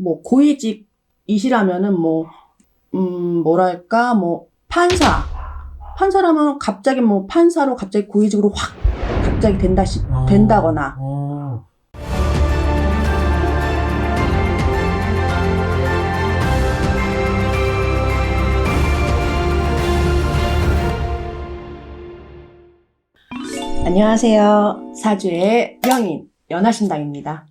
뭐 고위직이시라면은 뭐, 음, 뭐랄까, 뭐, 판사. 판사라면 갑자기 뭐 판사로 갑자기 고위직으로 확 갑자기 된다, 시, 어, 된다거나. 어. 안녕하세요. 사주의 명인, 연하신당입니다.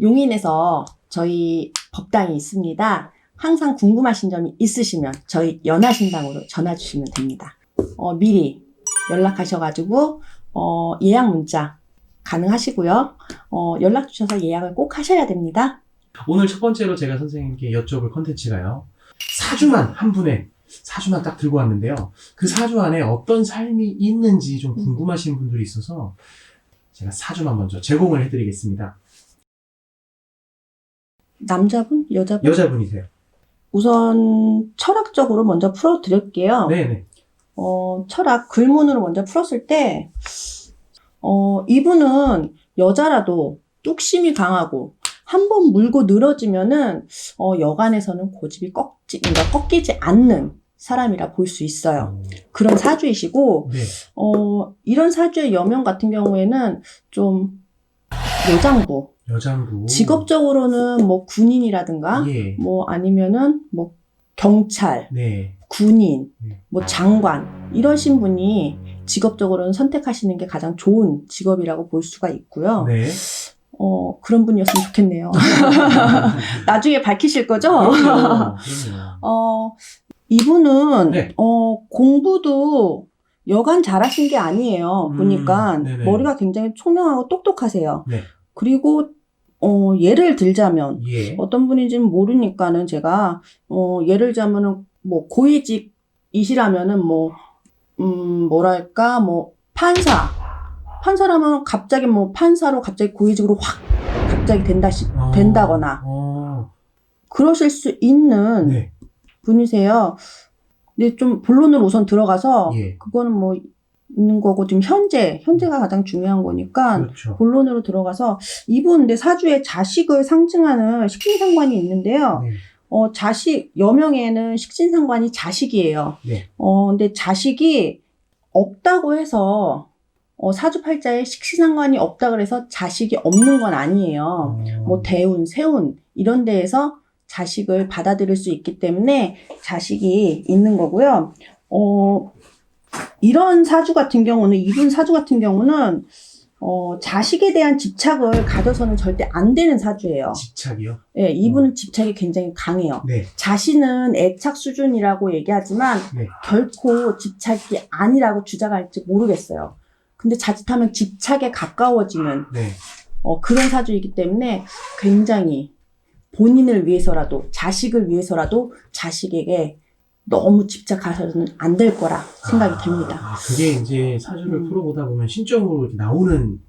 용인에서 저희 법당이 있습니다. 항상 궁금하신 점이 있으시면 저희 연하신당으로 전화 주시면 됩니다. 어, 미리 연락하셔가지고, 어, 예약 문자 가능하시고요. 어, 연락 주셔서 예약을 꼭 하셔야 됩니다. 오늘 첫 번째로 제가 선생님께 여쭤볼 컨텐츠가요. 사주만 한 분의 사주만 딱 들고 왔는데요. 그 사주 안에 어떤 삶이 있는지 좀 궁금하신 분들이 있어서 제가 사주만 먼저 제공을 해드리겠습니다. 남자분? 여자분? 여자분이세요. 우선 철학적으로 먼저 풀어드릴게요. 네네. 어, 철학 글문으로 먼저 풀었을 때, 어, 이분은 여자라도 뚝심이 강하고, 한 번 물고 늘어지면은, 어, 여간에서는 고집이 꺾지, 그러니까 꺾이지 않는 사람이라 볼 수 있어요. 그런 사주이시고, 네. 어, 이런 사주의 여명 같은 경우에는 좀, 여장부, 여장부. 직업적으로는 뭐 군인이라든가, 예. 뭐 아니면은 뭐 경찰, 네. 군인, 네. 뭐 장관 이러신 분이 직업적으로는 선택하시는 게 가장 좋은 직업이라고 볼 수가 있고요. 네. 어 그런 분이었으면 좋겠네요. 나중에 밝히실 거죠? 그럼요. 그럼요. 어 이분은 네. 어 공부도 여간 잘하신 게 아니에요. 음, 보니까 네네. 머리가 굉장히 총명하고 똑똑하세요. 네. 그리고 어 예를 들자면 예. 어떤 분인지는 모르니까는 제가 어 예를 들자면은 뭐 고위직이시라면은 뭐 음 뭐랄까 뭐 판사 판사라면 갑자기 뭐 판사로 갑자기 고위직으로 확 갑자기 된다 시, 어, 된다거나 어. 그러실 수 있는 네. 분이세요. 근데 좀 본론으로 우선 들어가서 예. 그거는 뭐 있는 거고 지금 현재 현재가 가장 중요한 거니까 그렇죠. 본론으로 들어가서 이분 근데 사주에 자식을 상징하는 식신상관이 있는데요. 네. 어, 자식, 여명에는 식신상관이 자식이에요. 네. 어, 근데 자식이 없다고 해서, 어, 사주팔자에 식신상관이 없다 그래서 자식이 없는 건 아니에요. 어. 뭐, 대운, 세운, 이런 데에서 자식을 받아들일 수 있기 때문에 자식이 있는 거고요. 어, 이런 사주 같은 경우는, 이분 사주 같은 경우는, 어, 자식에 대한 집착을 가져서는 절대 안 되는 사주예요. 집착이요? 예, 이분은 집착이 굉장히 강해요. 네. 자신은 애착 수준이라고 얘기하지만 네. 결코 집착이 아니라고 주장할지 모르겠어요. 근데 자칫하면 집착에 가까워지는 네. 어, 그런 사주이기 때문에 굉장히 본인을 위해서라도 자식을 위해서라도 자식에게 너무 집착하셔서는 안 될 거라 생각이 아, 듭니다. 아, 그게 이제 사주를 음. 풀어보다 보면 신적으로 나오는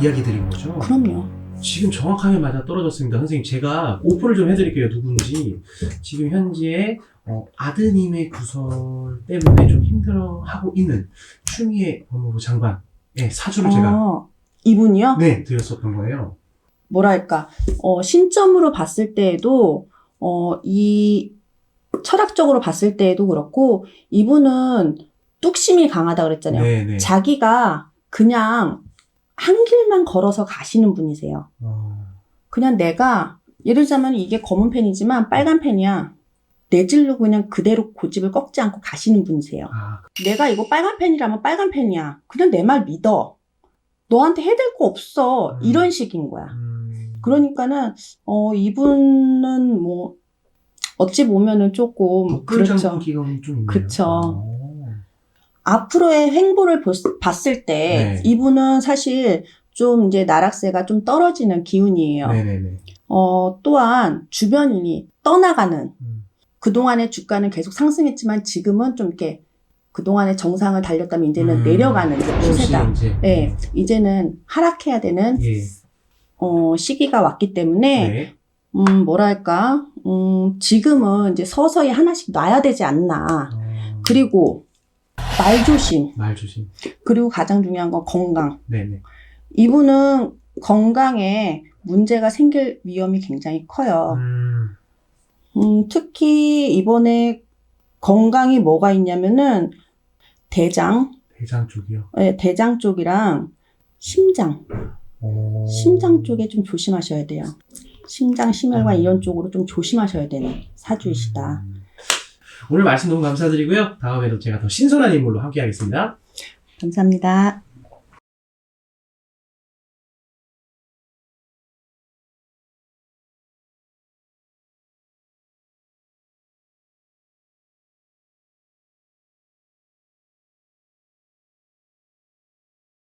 이야기들인 거죠. 그럼요. 지금 정확하게 맞아 떨어졌습니다. 선생님, 제가 오픈을 좀 해드릴게요. 누군지. 지금 현재 어, 아드님의 구설 때문에 좀 힘들어하고 있는 추미애 법무부 장관. 의 사주를 제가 어, 이분이요? 네 드렸었던 거예요. 뭐랄까, 어, 신점으로 봤을 때에도, 어, 이, 철학적으로 봤을 때에도 그렇고, 이분은 뚝심이 강하다 그랬잖아요. 네네. 자기가 그냥 한 길만 걸어서 가시는 분이세요. 어, 그냥 내가, 예를 들자면 이게 검은 펜이지만 빨간 펜이야. 내질로 그냥 그대로 고집을 꺾지 않고 가시는 분이세요. 아, 내가 이거 빨간 펜이라면 빨간 펜이야. 그냥 내 말 믿어. 너한테 해댈 거 없어. 음. 이런 식인 거야. 음, 그러니까는 어 이분은 뭐 어찌 보면은 조금 그렇죠. 기간이 좀 있네요. 어. 앞으로의 행보를 볼- 봤을 때 네. 이분은 사실 좀 이제 나락세가 좀 떨어지는 기운이에요. 네네네. 어 또한 주변인이 떠나가는 음. 그동안의 주가는 계속 상승했지만 지금은 좀 이렇게 그동안의 정상을 달렸다면 이제는 음, 내려가는 이제 추세다. 조금씩 이제. 네, 이제는 하락해야 되는 예. 어, 시기가 왔기 때문에 네. 음, 뭐랄까, 음, 지금은 이제 서서히 하나씩 놔야 되지 않나. 어, 그리고, 말 조심. 말 조심. 그리고 가장 중요한 건 건강. 네네. 이분은 건강에 문제가 생길 위험이 굉장히 커요. 음, 음, 특히 이번에 건강이 뭐가 있냐면은 대장, 대장 쪽이요. 예, 대장 쪽이랑 심장, 오. 심장 쪽에 좀 조심하셔야 돼요. 심장, 심혈관 음. 이런 쪽으로 좀 조심하셔야 되는 사주이시다. 음. 오늘 말씀 너무 감사드리고요. 다음에도 제가 더 신선한 인물로 함께 하겠습니다. 감사합니다.